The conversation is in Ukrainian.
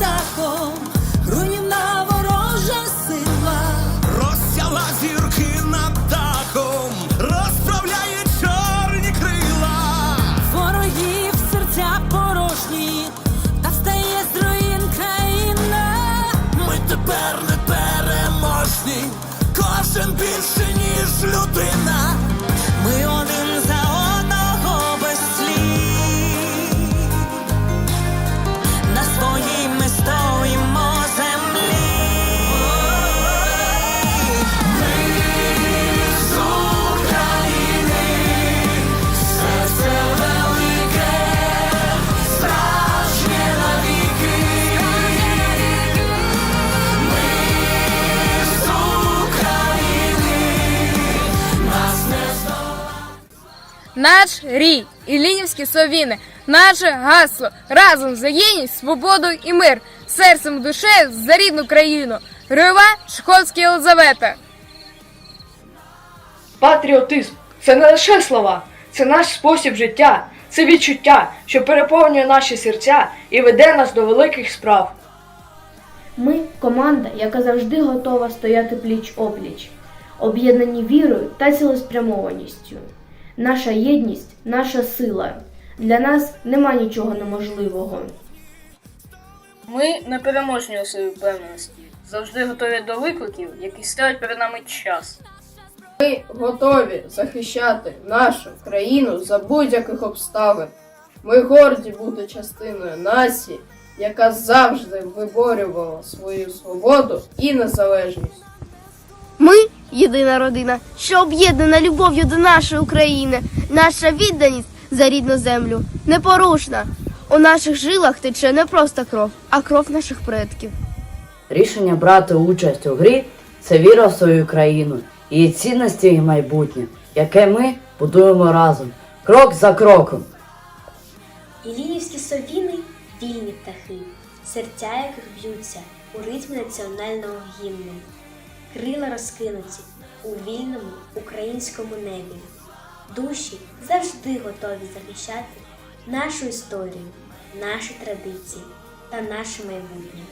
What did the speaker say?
птахом, руйнівна ворожа сила. Розсяла зірки над дахом, розправляє чорні крила. Ворогів серця порожні, та встає з руїн країна. Ми тепер Наш рій і лінівські совіни, наше гасло разом за єдність, свободу і мир, серцем душею за рідну країну. Героєва Шхольська Єлизавета. Патріотизм це не лише слова, це наш спосіб життя, це відчуття, що переповнює наші серця і веде нас до великих справ. Ми команда, яка завжди готова стояти пліч опліч, об'єднані вірою та цілеспрямованістю. Наша єдність, наша сила. Для нас нема нічого неможливого. Ми непереможні у своїй впевненості, завжди готові до викликів, які ставить перед нами час. Ми готові захищати нашу країну за будь-яких обставин. Ми горді бути частиною нації, яка завжди виборювала свою свободу і незалежність. Єдина родина, що об'єднана любов'ю до нашої України. Наша відданість за рідну землю непорушна. У наших жилах тече не просто кров, а кров наших предків. Рішення брати участь у грі це віра в свою країну, її цінності і майбутнє, яке ми будуємо разом, крок за кроком. Іліївські совіни вільні птахи, серця яких б'ються у ритмі національного гімну, крила розкинуті у вільному українському небі. Душі завжди готові захищати нашу історію, наші традиції та наше майбутнє.